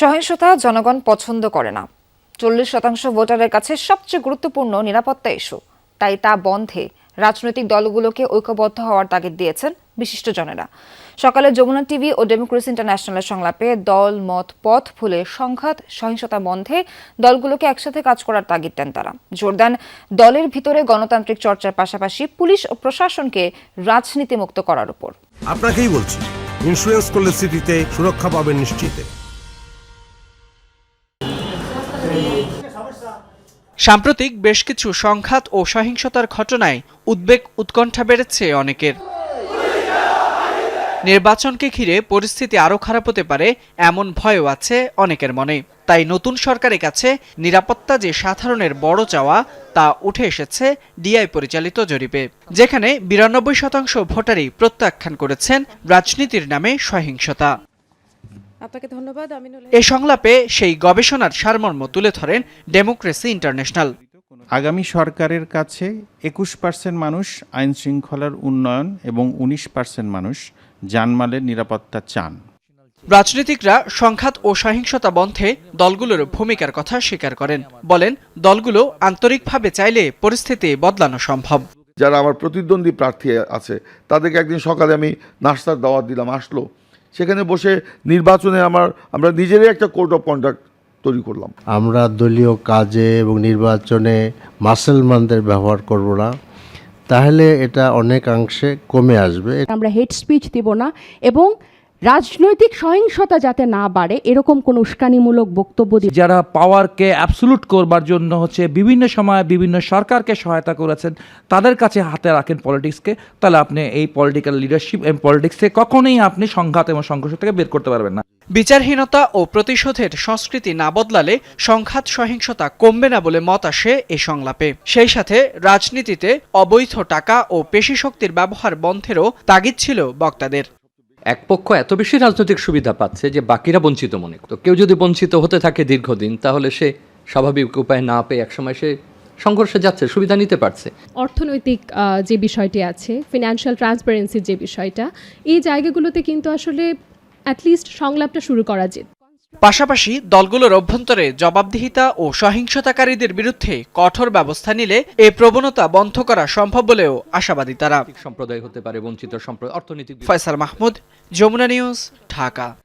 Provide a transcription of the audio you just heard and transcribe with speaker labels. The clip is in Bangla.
Speaker 1: সহিংসতা জনগণ পছন্দ করে না। চল্লিশ শতাংশ ভোটারের কাছে সবচেয়ে গুরুত্বপূর্ণ নিরাপত্তা ইস্যু। তাই তা বন্ধে রাজনৈতিক দলগুলোকে ঐক্যবদ্ধ হওয়ার তাগিদ দিয়েছেন বিশিষ্টজনেরা। সকালে যমুনা টিভি ও ডেমোক্রেসি ইন্টারন্যাশনালের সংলাপে দল, মত, পথ ভুলে সংঘাত, সহিংসতা বন্ধে দলগুলোকে একসাথে কাজ করার তাগিদ দেন তারা। জোর দেন দলের ভিতরে গণতান্ত্রিক চর্চার পাশাপাশি পুলিশ ও প্রশাসনকে রাজনীতিমুক্ত করার উপর।
Speaker 2: আপনাকেই বলছি ইন্স্যুরেন্স করলে সিটিতে সুরক্ষা পাবেন নিশ্চিতে।
Speaker 3: সাম্প্রতিক বেশ কিছু সংঘাত ও সহিংসতার ঘটনায় উদ্বেগ উৎকণ্ঠা বেড়েছে অনেকের। নির্বাচনকে ঘিরে পরিস্থিতি আরও খারাপ হতে পারে এমন ভয়ও আছে অনেকের মনে। তাই নতুন সরকারের কাছে নিরাপত্তা যে সাধারণের বড় চাওয়া, তা উঠে এসেছে ডিআই পরিচালিত জরিপে, যেখানে বিরানব্বই শতাংশ ভোটারই প্রত্যাখ্যান করেছেন রাজনীতির নামে সহিংসতা।
Speaker 4: আপনাকে ধন্যবাদ আমিনুল
Speaker 3: এ সংলাপে সেই গবেষণার সারমর্ম তুলে ধরেন ডেমোক্রেসি ইন্টারন্যাশনাল
Speaker 5: আগামী সরকারের কাছে একুশ পার্সেন্ট মানুষ আইন শৃঙ্খলার উন্নয়ন এবং উনিশ পার্সেন্ট মানুষ জানমালের নিরাপত্তা চান।
Speaker 3: রাজনীতিকরা সংঘাত ও সহিংসতা বন্ধে দলগুলোর ভূমিকার কথা স্বীকার করেন। বলেন দলগুলো আন্তরিকভাবে চাইলে পরিস্থিতি বদলানো সম্ভব।
Speaker 6: যারা আমার প্রতিদ্বন্দ্বী প্রার্থী আছে তাদেরকে একদিন সকালে আমি নাস্তার দাওয়াত দিলাম আসলো। সেখানে বসে নির্বাচনে আমার আমরা নিজেরাই একটা কোড অফ কন্ডাক্ট তৈরি করলাম।
Speaker 7: আমরা দলীয় কাজে এবং নির্বাচনে মাসেলমানদের ব্যবহার করব না। তাহলে এটা অনেকাংশে কমে আসবে।
Speaker 8: আমরা হেড স্পিচ দিব না এবং রাজনৈতিক সহিংসতা যাতে না বাড়ে এরকম কোনো উস্কানিমূলক বক্তব্য দিয়ে
Speaker 9: যারা পাওয়ারকে অ্যাবসলুট করবার জন্য হচ্ছে বিভিন্ন সময় বিভিন্ন সরকারকে সহায়তা করেছেন তাদের কাছে হাতে রাখেন পলিটিক্সকে তাহলে আপনি এই পলিটিক্যাল লিডারশিপ এবং পলিটিক্সে কখনোই আপনি সংঘাত এবং সংঘর্ষ থেকে বের করতে পারবেন না।
Speaker 3: বিচারহীনতা ও প্রতিশোধের সংস্কৃতি না বদলালে সংঘাত সহিংসতা কমবে না বলে মত আসে এই সংলাপে। সেই সাথে রাজনীতিতে অবৈধ টাকা ও পেশি শক্তির ব্যবহার বন্ধেরও তাগিদ ছিল বক্তাদের।
Speaker 10: এক পক্ষ এত বেশি রাজনৈতিক সুবিধা পাচ্ছে যে বাকিরা বঞ্চিত মনে করতো। কেউ যদি বঞ্চিত হতে থাকে দীর্ঘদিন, তাহলে সে স্বাভাবিক উপায় না পেয়ে একসময় সে সংঘর্ষে যাচ্ছে, সুবিধা নিতে পারছে।
Speaker 4: অর্থনৈতিক যে বিষয়টি আছে ফিনান্সিয়াল ট্রান্সপারেন্সির যে বিষয়টা, এই জায়গাগুলোতে কিন্তু আসলে অ্যাটলিস্ট সংলাপটা শুরু করা যেত।
Speaker 3: পাশাপাশি দলগুলোর অভ্যন্তরে জবাবদিহিতা ও সহিংসতাকারীদের বিরুদ্ধে কঠোর ব্যবস্থা নিলে এ প্রবণতা বন্ধ করা সম্ভব বলেও আশাবাদী তারা।
Speaker 10: সম্প্রদায় হতে পারে বঞ্চিত সম্প্রদায় অর্থনৈতিক
Speaker 3: ফয়সাল মাহমুদ যমুনা নিউজ ঢাকা।